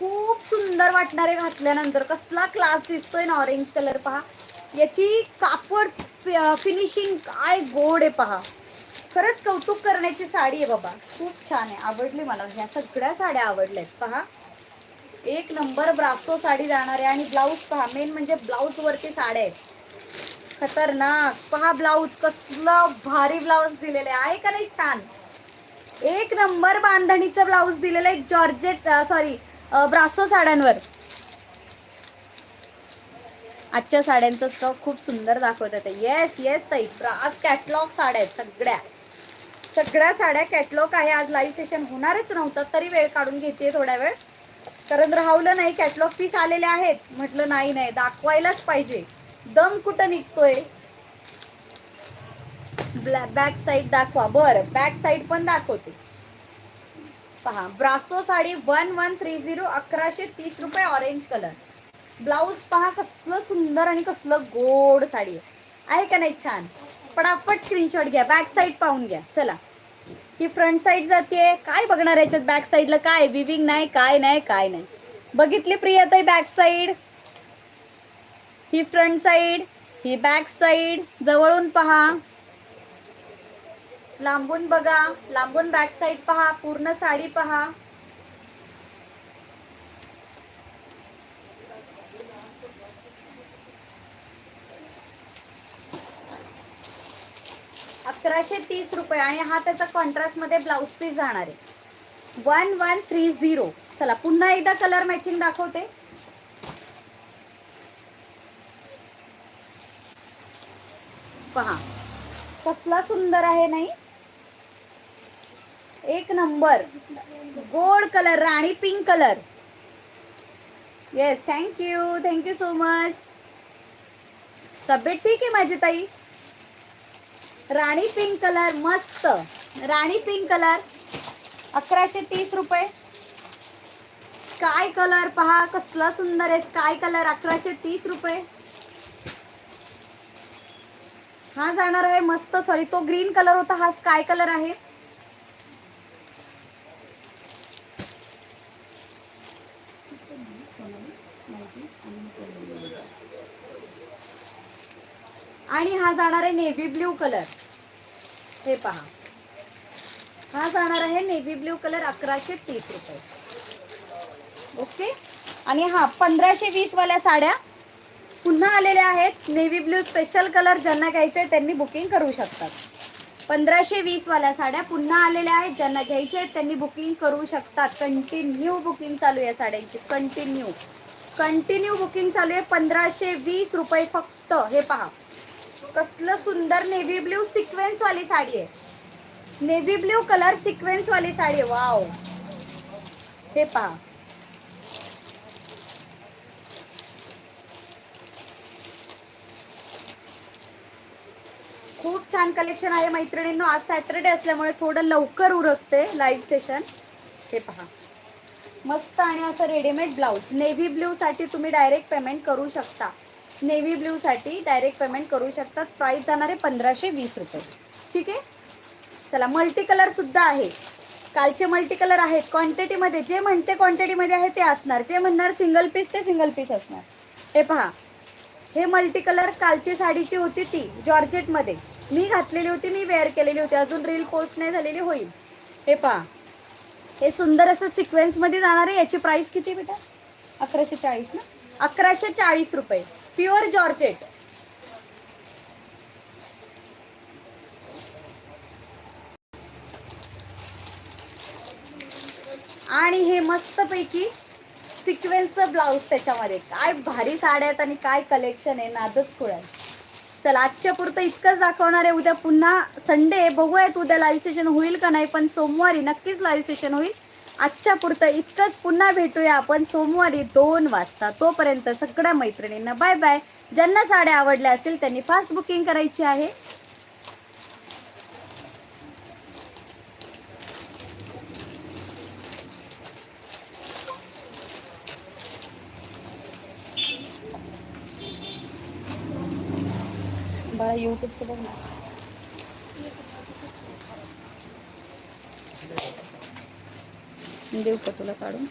खूप सुंदर वाटणारे घातल्यानंतर कसला क्लास दिसतोय ना ऑरेंज कलर पहा. याची कापड फिनिशिंग काय गोड आहे पहा. खरंच कौतुक करण्याची साडी आहे बाबा. खूप छान आहे. आवडली मला. ह्या सगळ्या साड्या आवडल्या आहेत पहा. एक नंबर ब्रासो साडी जाणार आहे आणि ब्लाऊज पहा. मेन म्हणजे ब्लाऊज वरती साड्या आहेत. खतरनाक. पहा ब्लाऊज कसलं भारी ब्लाऊज दिलेलं आहे. आहे का नाही? छान. एक नंबर बांधणीचं ब्लाऊज दिलेलं आहे. जॉर्जेट सॉरी ब्रासो साड्यांवर. आजच्या साड्यांचा स्टॉक खूप सुंदर दाखवत आहे. येस येस ताई. आज कॅटलॉग साड्या आहेत सगळ्या. सगळ्या साड्या कॅटलॉग आहे. आज लाईव्ह सेशन होणारच नव्हतं. तरी वेळ काढून घेते थोड्या वेळ. कारण राहवलं नाही. कॅटलॉग पीस आलेले आहेत. म्हटलं नाही नाही. दाखवायलाच पाहिजे. दम कुठं निघतोय? बॅक साईड दाखवा. बरं. बॅक साईड पण दाखवते. पहा brasso sari one one three zero अकराशे तीस रुपये ऑरेंज कलर ब्लाऊज पहा कसलं सुंदर आणि कसलं गोड साडी आहे. का नाही छान? पटापट स्क्रीनशॉट घ्या बॅक साईड पाहून घ्या. चला. ही फ्रंट साईड जाते काय बघणार याच्यात बॅक साईडला काय? विविंग नाही काय नाही काय नाही. बघितली प्रियताई बॅक साईड ही फ्रंट साईड ही बॅक साईड जवळून पहा. लांबून बघा लांबून बॅक साईड पहा पूर्ण साडी पहा. अकराशे तीस रुपये आणि हा त्याचा कॉन्ट्रास्टमध्ये ब्लाऊज पीस जाणार आहे. वन वन थ्री झिरो चला पुन्हा एकदा कलर मॅचिंग दाखवते. पहा. कसला सुंदर आहे नाही? एक नंबर. गोड colour Rani pink colour. Yes thank you thank you so much तब्येत ठीक आहे माझी ताई? राणी पिंक कलर मस्त. राणी पिंक कलर अकराशे तीस रुपये. स्काय कलर पहा कसला सुंदर आहे. स्काय कलर अकराशे तीस रुपये. हा जाणार आहे मस्त. सॉरी तो ग्रीन कलर होता हा स्काय कलर आहे. आणि हा जाणार आहे नेव्ही ब्ल्यू कलर. हे पहा. हा जाणार आहे नेव्ही ब्ल्यू कलर अकराशे तीस रुपये. ओके? आणि हा पंधराशे वीस वाल्या साड्या पुन्हा आलेल्या आहेत. नेव्ही ब्ल्यू स्पेशल कलर ज्यांना घ्यायचे त्यांनी बुकिंग करू शकतात. पंधराशे वीस वाल्या साड्या पुन्हा आलेल्या आहेत. ज्यांना घ्यायचे आहेत त्यांनी बुकिंग करू शकतात. कंटिन्यू बुकिंग चालू आहे साड्यांची. कंटिन्यू. कंटिन्यू बुकिंग चालू आहे पंधराशे वीस रुपये फक्त. हे पहा. कसलं सुंदर नेव्ही ब्ल्यू सिक्वेन्स वाली साडी आहे. नेव्ही ब्ल्यू कलर सिक्वेन्स वाली साडी आहे. वाव हे पहा. खूप छान कलेक्शन आहे मैत्रिणींनो. आज सॅटरडे असल्यामुळे थोडं लवकर उरकते लाईव्ह सेशन हे पहा. मस्त आणि असं रेडीमेड ब्लाऊज नेव्ही ब्ल्यूसाठी तुम्ही डायरेक्ट पेमेंट करू शकता. नेव्ही ब्ल्यूसाठी डायरेक्ट पेमेंट करू शकतात प्राईस जाणार आहे पंधराशे वीस रुपये. ठीक आहे? चला मल्टी कलरसुद्धा आहे. कालचे मल्टी कलर आहेत क्वांटिटीमध्ये जे म्हणते क्वांटिटीमध्ये आहे ते असणार. जे म्हणणार सिंगल पीस ते सिंगल पीस असणार. हे पहा. हे मल्टी कलर कालची साडीची होती ती जॉर्जेटमध्ये. मी घातलेली होती मी वेअर केलेली होती. अजून रील पोस्ट नाही झालेली होईल. हे पहा. हे सुंदर असं सिक्वेन्समध्ये जाणार आहे. याची प्राइस किती बेटा? अकराशे चाळीस ना? अकराशे चाळीस रुपये. प्युअर जॉर्जेट आणि हे मस्तपैकी सिक्वेन्सचं ब्लाऊज त्याच्यामध्ये. काय भारी साड्या आहेत आणि काय कलेक्शन आहे. नादच आहे चला आजच्या पुरतं इतकंच दाखवणार आहे. उद्या पुन्हा संडे बघूयात उद्या लाईव्ह सेशन होईल का नाही पण सोमवारी नक्कीच लाईव्ह सेशन होईल. आजच्या पुरतं इतकंच पुन्हा भेटूया आपण सोमवारी दोन वाजता. तोपर्यंत सगळ्या मैत्रिणींना बाय बाय ज्यांना साड्या आवडल्या असतील त्यांनी फास्ट बुकिंग करायची आहे. बाळा युट्यूबचं बघ ना. देऊ का तुला काढून?